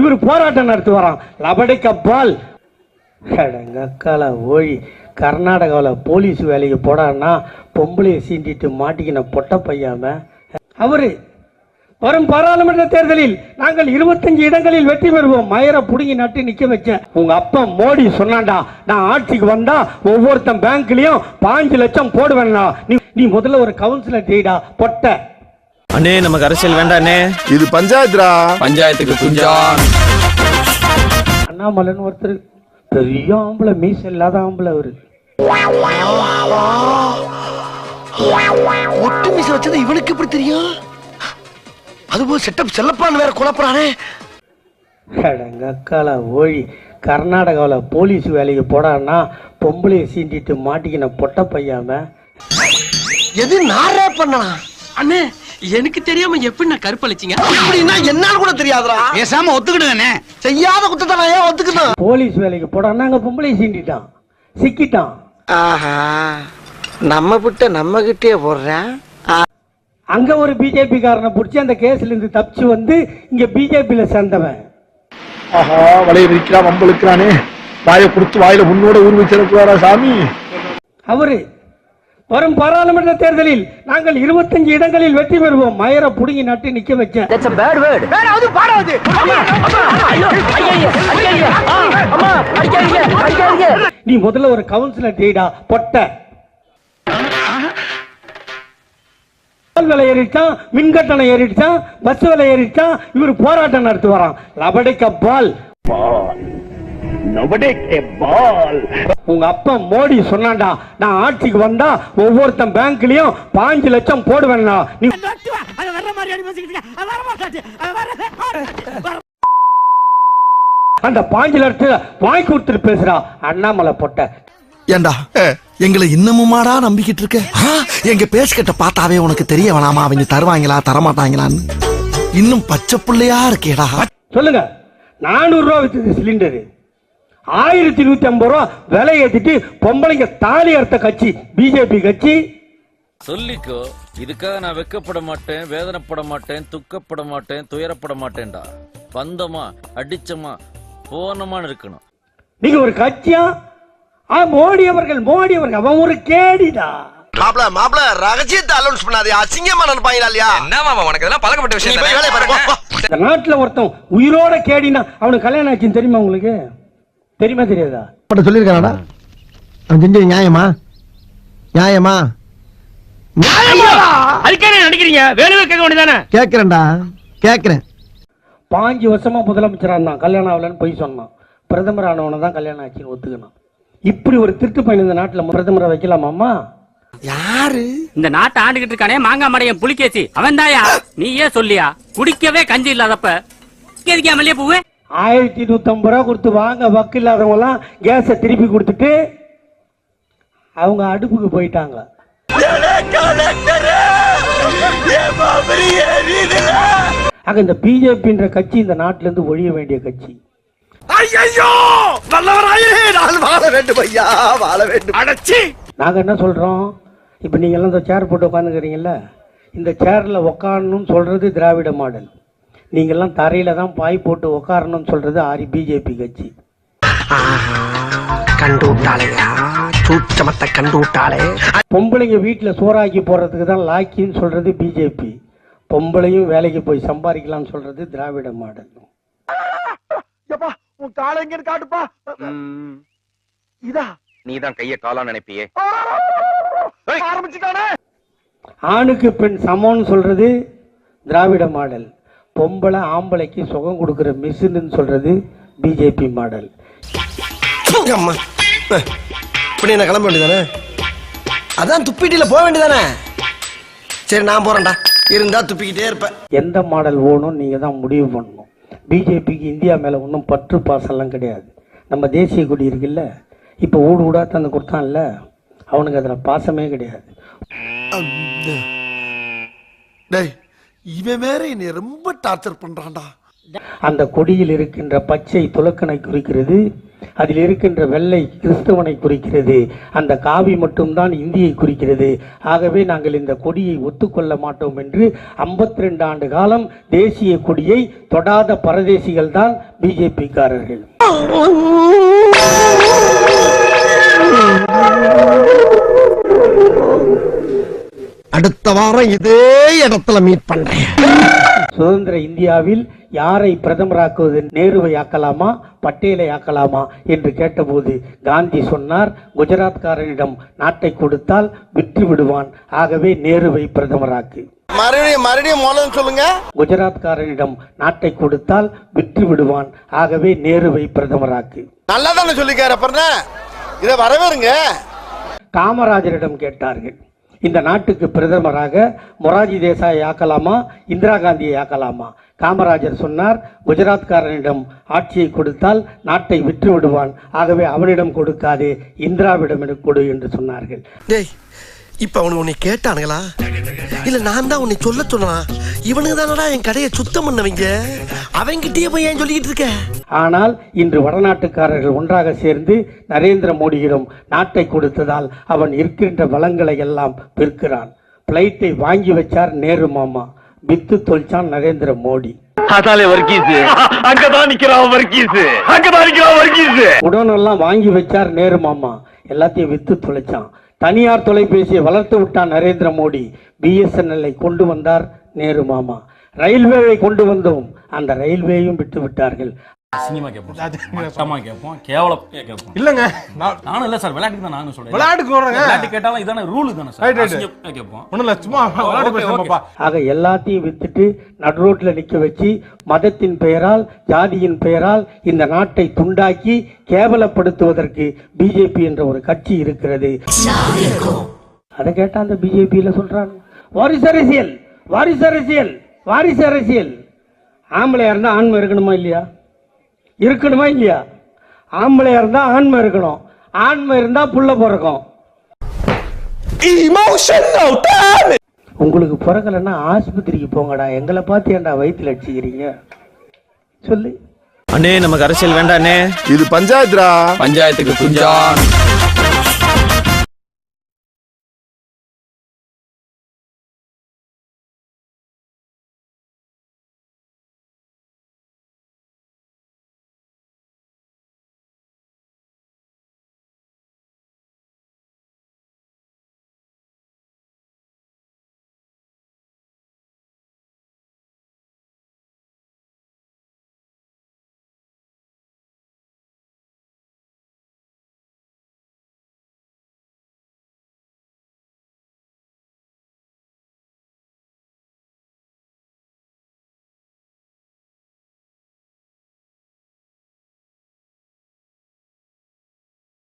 இவர் போராட்டம் நடத்தி வரான் லபடிக்க பால் எங்க அக்கால ஓழி கர்நாடகாவில் போலீஸ் வேலைக்கு போடான்னா பொம்பளையை சீண்டிட்டு மாட்டிக்கின பொட்ட பையாம அவரு வரும் பாராளுமன்ற தேர்தலில் நாங்கள் இருபத்தஞ்சு இடங்களில் வெற்றி பெறுவோம். மயரை புடுங்கி நட்டு நிக்க வச்சேன். உங்க அப்பா மோடி சொன்னான்டா நான் ஆட்சிக்கு வந்தா ஒவ்வொருத்தன் பேங்க்லயும் பாஞ்சு லட்சம் போடுவேன்னா நீ முதல்ல ஒரு கவுன்சிலர் டீடா பொட்ட. அண்ணே நமக்கு அரசியல் வேண்டாண்ணே இது பஞ்சாயத்துடா. பஞ்சாயத்துக்கு குஞ்சான் அண்ணாமலைன்னு ஒருத்தர் பெரிய ஆம்பளை மீச இல்லாத ஆம்பளை அவரு. ஒட்டு மீச வச்சது இவனுக்கு எப்படி தெரியும்? அதுபோல் செட்டப் செல்லப்பான்னு வேற குழப்பறானே. எங்க அக்கால ஓழி. கர்நாடகாவில் போலீஸ் வேலைக்கு போடான்னா பொம்பளையை சீண்டிட்டு மாட்டிக்கின பொட்ட பையாம எது நாரே பண்ணலாம். அண்ணே எனக்கு தெரியாம எப்படி நான் கருப்பளிச்சிங்க? அப்படின்னா என்னன்னு கூட தெரியாதுடா. பேசாம ஒத்துக்கிடுங்கண்ணே. செய்யாத குத்தத்தை நான் ஏன் ஒத்துக்கணும்? போலீஸ் வேலைக்கு போடான்னா அங்க பொம்பளையை சீண்டிட்டான் சிக்கிட்டான் ஆஹா. நம்ம விட்ட நம்ம கிட்டே போடுறேன். அங்க ஒரு பிஜேபி காரனை பிடிச்சி அந்த கேஸ்ல இருந்து தப்பிச்சு வந்து இங்க பிஜேபியில சேர்ந்தவன். ஆஹா வலைய விரிக்கிறான் வம்பு இழுக்கிறானே. வாயை கொடுத்து வாயில உன்னோட உருவி செலுத்துவாரா சாமி? அவரு வரும் பாராளுமன்ற தேர்தலில் நாங்கள் இருபத்தஞ்சு இடங்களில் வெற்றி பெறுவோம். மயரை புடுங்கி நட்டு நிக்க வச்சேன் நீ முதல்ல ஒரு கவுன்சிலர் டீடா பொட்ட. விலை ஏறிடுச்சான் மின் கட்டணம் ஏறிடுச்சான் பஸ் விலை ஏறிடுச்சான் இவர் போராட்டம் நடத்தி வரான் லபடிக்க பால். உங்க அப்பா மோடி சொன்னான்டா நான் ஆட்சிக்கு வந்தா ஒவ்வொருத்தன் பேங்க்லயும் பாஞ்சு லட்சம் போடுவேன்னா நீ அந்த பாஞ்சு லட்சத்தை வாங்கி கொடுத்துட்டு பேசுறா அண்ணாமலை பொட்ட. ஏண்டா எங்களை இன்னமுமாடா நம்பிக்கிட்டு இருக்க? எங்க பேசிக்கிட்ட பார்த்தாவே உனக்கு தெரிய வேணாமா? அவங்க தருவாங்களா தரமாட்டாங்களான்னு. இன்னும் பச்சை புள்ளையா இருக்கேடா. சொல்லுங்க நானூறு ரூபா வித்தது சிலிண்டரு ஆயிரத்தி நூத்தி ஐம்பது ரூபா விலை ஏத்திட்டு பொம்பளைங்க தாலி அறுத்த கட்சி பிஜேபி கட்சி. சொல்லிக்கோ இதுக்காக நான் வெக்கப்பட மாட்டேன் வேதனைப்பட மாட்டேன் துக்கப்பட மாட்டேன் துயரப்பட மாட்டேன்டா. பந்தமா அடிச்சமா போனமான்னு இருக்கணும். நீங்க ஒரு கட்சியா? ஆ மோடி அவர்கள் மோடி அவர்கள் அவன் ஒரு கேடிடா. மாப்ள மாப்ள ரகசியத்தை அலௌன்ஸ் பண்ணாதே அசிங்கமா நினைப்பாங்களா இல்லையா? என்ன மாமா உனக்கு இதெல்லாம் பழக்கப்பட்ட போ. இந்த நாட்டுல ஒருத்தன் உயிரோட கேடினா அவனுக்கு கல்யாணம் ஆச்சுன்னு தெரியுமா உங்களுக்கு? தெரியுமா தெரியாதா? சொல்லிருக்கானடா அவன் செஞ்சது நியாயமா? நியாயமா? அதுக்கே நடிக்கிறீங்க வேணுமே கேட்க வேண்டியதானே கேக்குறேன்டா கேக்குறேன் பாஞ்சு வருஷமா முதலமைச்சரா இருந்தான். கல்யாணம் ஆகலன்னு போய் சொன்னான். பிரதமர் ஆனவனை தான் கல்யாணம் ஆச்சுன்னு ஒத்துக்கணும் இப்படி ஒரு திருட்டு பையன் இந்த நாட்டுல பிரதமரை வைக்கலாமாம்மா? யாரு? இந்த நாட்டை ஆண்டுகிட்டு இருக்கானே மாங்காய் மடையன் புலிகேசி. அவன் தாயா நீயே சொல்லியா? குடிக்கவே கஞ்சி இல்லாதப்ப. எதுக்கே மல்லிய பூவே? ஆயிரத்தி நூத்தம்பது ரூபா கொடுத்து வாங்க வக்கு இல்லாதவங்க எல்லாம் கேஸை திருப்பி கொடுத்துட்டு அவங்க அடுப்புக்கு போயிட்டாங்க. ஆக இந்த பிஜேபின்ற கட்சி இந்த நாட்டில இருந்து ஒழிய வேண்டிய கட்சி. ஐயோ நல்லவராயே நான் வாழ வேண்டும் ஐயா வாழ வேண்டும். அடச்சி! நாங்க என்ன சொல்றோம்? இப்ப நீங்க எல்லாம் இந்த சேர் போட்டு உட்காந்துக்கிறீங்கல்ல இந்த சேர்ல உட்காரணும்னு சொல்றது திராவிட மாடல். நீங்க எல்லாம் தரையில தான் பாய் போட்டு உட்காரணும்னு சொல்றது ஆரி பிஜேபி கட்சி. கண்டு விட்டாளையா சூச்சமத்தை கண்டு விட்டாளே பொம்பளைங்க வீட்டுல சோறாக்கி போடுறதுக்கு தான் லாக்கின்னு சொல்றது பிஜேபி. பொம்பளையும் வேலைக்கு போய் சம்பாதிக்கலாம்னு சொல்றது திராவிட மாடல். எப்பா உன் காலை எங்கன்னு காட்டுப்பா. இதா. நீ தான் கைய காலா நினைப்பியே. ஆரம்பிச்சுட்டானே. ஆணுக்கு பெண் சமம்னு சொல்றது திராவிட மாடல். பொம்பளை ஆம்பளைக்கு சுகம் கொடுக்கிற மிஷின்னு சொல்றது பிஜேபி மாடல் அம்மா. இப்படி என்ன கிளம்ப வேண்டியதானே? அதான் துப்பிட்டில போக வேண்டியதானே? சரி நான் போறேன்டா. இருந்தா துப்பிக்கிட்டே இருப்பேன். எந்த மாடல் ஓணும் நீங்க தான் முடிவு பண்ணணும். பிஜேபிக்கு இந்தியா மேல ஒன்றும் பற்று பாசம்லாம் கிடையாது. நம்ம தேசிய கொடி இருக்குல்ல இப்போ ஊடு ஊடா தந்து கொடுத்தான்ல அவனுக்கு அதுல பாசமே கிடையாது. டேய் இவன் வேற என்னை ரொம்ப டார்ச்சர் பண்றான்டா. அந்த கொடியில் இருக்கின்ற பச்சை துலக்கணை குறிக்கிறது அதில் இருக்கின்ற வெள்ளை கிறிஸ்தவனை குறிக்கிறது அந்த காவி மட்டும்தான் இந்தியை குறிக்கிறது. ஆகவே நாங்கள் இந்த கொடியை ஒத்துக்கொள்ள மாட்டோம் என்று 52 ஆண்டு காலம் தேசிய கொடியை தொடாத பரதேசிகள் தான் பிஜேபிக்காரர்கள் அடுத்த வாரம் இதே இடத்துல மீட் பண்றேன். சுதந்திர இந்தியாவில் யாரை பிரதமராக்குவது நேருவை ஆக்கலாமா பட்டேலை ஆக்கலாமா என்று கேட்டபோது காந்தி சொன்னார் குஜராத்காரனிடம் நாட்டை கொடுத்தால் விற்று விடுவான் ஆகவே நேருவை பிரதமராக்கு. மறுபடியும் மறுபடியும் மூலம் சொல்லுங்க. குஜராத்காரனிடம் நாட்டை கொடுத்தால் விற்று விடுவான் ஆகவே நேருவை பிரதமராக்கு. நல்லா தானே சொல்லிக்காரு அப்புறம் இதை வரவேறுங்க. காமராஜரிடம் கேட்டார்கள். இந்த நாட்டுக்கு பிரதமராக மொராஜி தேசாயை ஆக்கலாமா இந்திரா காந்தியை ஆக்கலாமா? காமராஜர் சொன்னார் குஜராத்காரனிடம் ஆட்சியை கொடுத்தால் நாட்டை விற்று விடுவான் ஆகவே அவனிடம் கொடுக்காதே இந்திராவிடம் கொடு என்று சொன்னார்கள். இப்ப அவனுக்கு உன்னை கேட்டானுங்களா? இல்ல நான் தான் உன்னை சொல்ல சொன்னா. இவனுக்கு தானடா என் கடையை சுத்தம் பண்ணவங்க? அவங்கிட்டயே போய் ஏன் சொல்லிக்கிட்டு இருக்க? ஆனால் இன்று வடநாட்டுக்காரர்கள் ஒன்றாக சேர்ந்து நரேந்திர மோடியிடம் நாட்டை கொடுத்ததால் அவன் இருக்கின்ற வளங்களை எல்லாம் விற்கிறான் பிளைட்டை வாங்கி வச்சார் நேரு மாமா. வித்து தொழிச்சான் நரேந்திர மோடி. உடனெல்லாம் வாங்கி வச்சார் நேரு மாமா. எல்லாத்தையும் வித்து தொலைச்சான். தனியார் தொலைபேசியை வளர்த்து விட்டான் நரேந்திர மோடி. பிஎஸ்என்எல்லை கொண்டு வந்தார் நேரு மாமா. ரயில்வேவை கொண்டு வந்தோம். அந்த ரயில்வேயும் விட்டு விட்டார்கள். சினிமா கேட்போம் மட்டமா கேட்போம் கேவலம் கேட்போம் இல்லங்க. நான் நானும் இல்ல சார் விளையாட்டுக்கு தான் நானும் சொல்றேன். விளையாட்டுக்கு. விளையாட்டு கேட்டாலும் இதான ரூல் தானே சார். அசிங்கம் கேட்போம் ஒண்ணும் இல்ல சும்மா விளையாட்டு ஆக எல்லாத்தையும் வித்துட்டு நடுரோட்ல நிக்க வச்சு மதத்தின் பெயரால் ஜாதியின் பெயரால் இந்த நாட்டை துண்டாக்கி கேவலப்படுத்துவதற்கு பிஜேபி என்ற ஒரு கட்சி இருக்கிறது. அதை கேட்டா அந்த பிஜேபியில சொல்றாங்க. வாரிசு அரசியல் வாரிசு அரசியல் வாரிசு அரசியல். ஆம்பளையா இருந்தா ஆண்மை இருக்கணுமா இல்லையா? இருக்கணுமா இல்லையா? ஆம்பளையா இருந்தா ஆண்மை இருக்கணும். ஆண்மை இருந்தா புள்ள பிறக்கும். உங்களுக்கு பிறக்கலைன்னா ஆஸ்பத்திரிக்கு போங்கடா. எங்களை பார்த்து ஏன்டா வயிற்றுல அடிச்சுக்கிறீங்க? சொல்லு. அண்ணே நமக்கு அரசியல் வேண்டாண்ணே இது பஞ்சாயத்துடா. பஞ்சாயத்துக்கு குஞ்சான்.